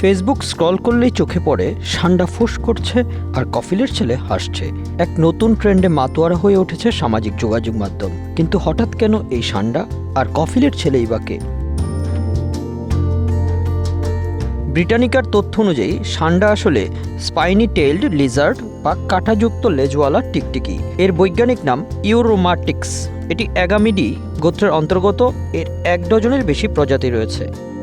Facebook scroll করলেই চোখে পড়ে, সান্ডা ফুস করছে আর কফিলের ছেলে হাসছে। এক নতুন ট্রেন্ডে মাতোয়ারা হয়ে উঠেছে সামাজিক যোগাযোগ মাধ্যম। কিন্তু হঠাৎ কেন এই সান্ডা আর কফিলের ছেলেই বা কে ব্রিটানিকার তথ্য অনুযায়ী, সান্ডা আসলে স্পাইনি টেইলড লিজার্ড বা কাঁটাযুক্ত লেজওয়ালা টিকটিকি। এর বৈজ্ঞানিক নাম ইউরোমাটিক্স। এটি অ্যাগামিডি গোত্রের অন্তর্গত। এর এক ডজনের বেশি প্রজাতি রয়েছে।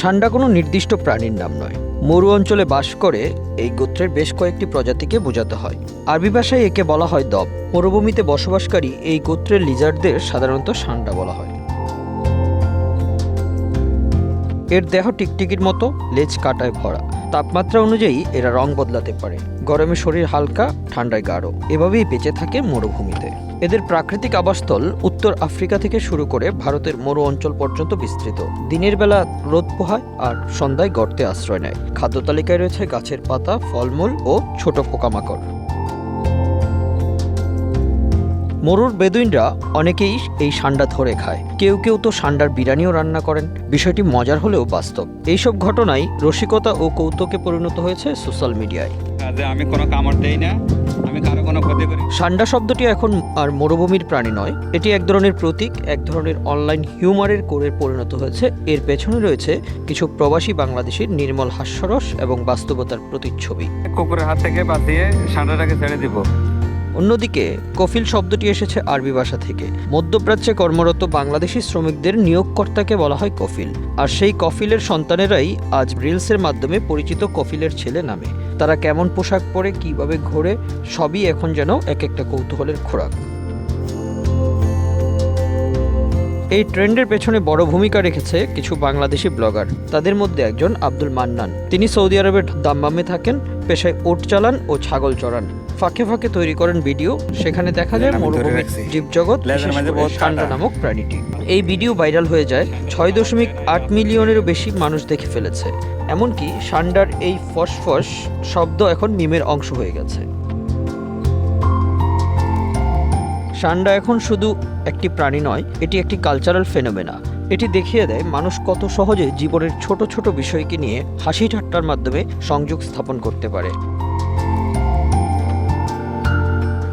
সান্ডা কোনো নির্দিষ্ট প্রাণীর নাম নয়। মরু অঞ্চলে বাস করে এই গোত্রের বেশ কয়েকটি প্রজাতিকে বোঝাতে হয়। আরবি ভাষায় একে বলা হয় দব। মরুভূমিতে বসবাসকারী এই গোত্রের লিজার্ডদের সাধারণত সান্ডা বলা হয়। এর দেহ টিকটিকির মতো, লেজ কাটায় ভরা। তাপমাত্রা অনুযায়ী এরা রং বদলাতে পারে। গরমে শরীর হালকা, ঠান্ডায় গাঢ়। এভাবেই বেঁচে থাকে মরুভূমিতে। এদের প্রাকৃতিক আবাসস্থল উত্তর আফ্রিকা থেকে শুরু করে ভারতের মরু অঞ্চল পর্যন্ত বিস্তৃত। দিনের বেলা রোদ পোহায় আর সন্ধ্যায় গর্তে আশ্রয় নেয়। খাদ্য তালিকায় রয়েছে গাছের পাতা, ফলমূল ও ছোট পোকামাকড়। মরুর বেদুইনরা অনেকেই এই সান্ডা ধরে খায়। কেউ কেউ তো সান্ডার বিরিয়ানিও রান্না করেন। বিষয়টি মজার হলেও বাস্তব। এইসব ঘটনাই রসিকতা ও কৌতুকে পরিণত হয়েছে সোশ্যাল মিডিয়ায়। কাজে আমি কোনো কামড় দেই না আমি কারও কোনো ক্ষতি করি সান্ডা শব্দটি এখন আর মরুভূমির প্রাণী নয় এটি এক ধরনের প্রতীক এক ধরনের অনলাইন হিউমারের কোরে পরিণত হয়েছে। এর পেছনে রয়েছে কিছু প্রবাসী বাংলাদেশের নির্মল হাস্যরস এবং বাস্তবতার প্রতিচ্ছবি। কুকুরের হাত থেকে বাঁচিয়ে ষাঁড়টাকে ছেড়ে দিব। অন্যদিকে কফিল শব্দটি এসেছে আরবি ভাষা থেকে। মধ্যপ্রাচ্যে কর্মরত বাংলাদেশি শ্রমিকদের নিয়োগকর্তাকে বলা হয় কফিল। আর সেই কফিলের সন্তানেরাই আজ রিলসের মাধ্যমে পরিচিত কফিলের ছেলে নামে। তারা কেমন পোশাক পরে, কীভাবে ঘোরে, সবই এখন যেন এক একটা কৌতূহলের খোরাক। এই ট্রেন্ডের পেছনে বড় ভূমিকা রেখেছে কিছু বাংলাদেশি ব্লগার। তাদের মধ্যে একজন আব্দুল মান্নান। তিনি সৌদি আরবের দাম্মামে থাকেন, পেশায় ওট চালান ও ছাগল চড়ান। ফাঁকে ফাঁকে তৈরি করেন ভিডিও সেখানে দেখা যায় মরুভূমির। জীবজগৎ সান্ডা নামক প্রাণীটি। এই ভিডিও ভাইরাল হয়ে যায় ছয় দশমিক আট মিলিয়নেরও বেশি মানুষ দেখে ফেলেছে। এমনকি সান্ডার এই ফসফস শব্দ এখন মিমের অংশ হয়ে গেছে। সান্ডা এখন শুধু একটি প্রাণী নয় এটি একটি কালচারাল ফেনোমেনা এটি দেখিয়ে দেয় মানুষ কত সহজে জীবনের ছোট ছোট বিষয়কে নিয়ে হাসি ঠাট্টার মাধ্যমে সংযোগ স্থাপন করতে পারে।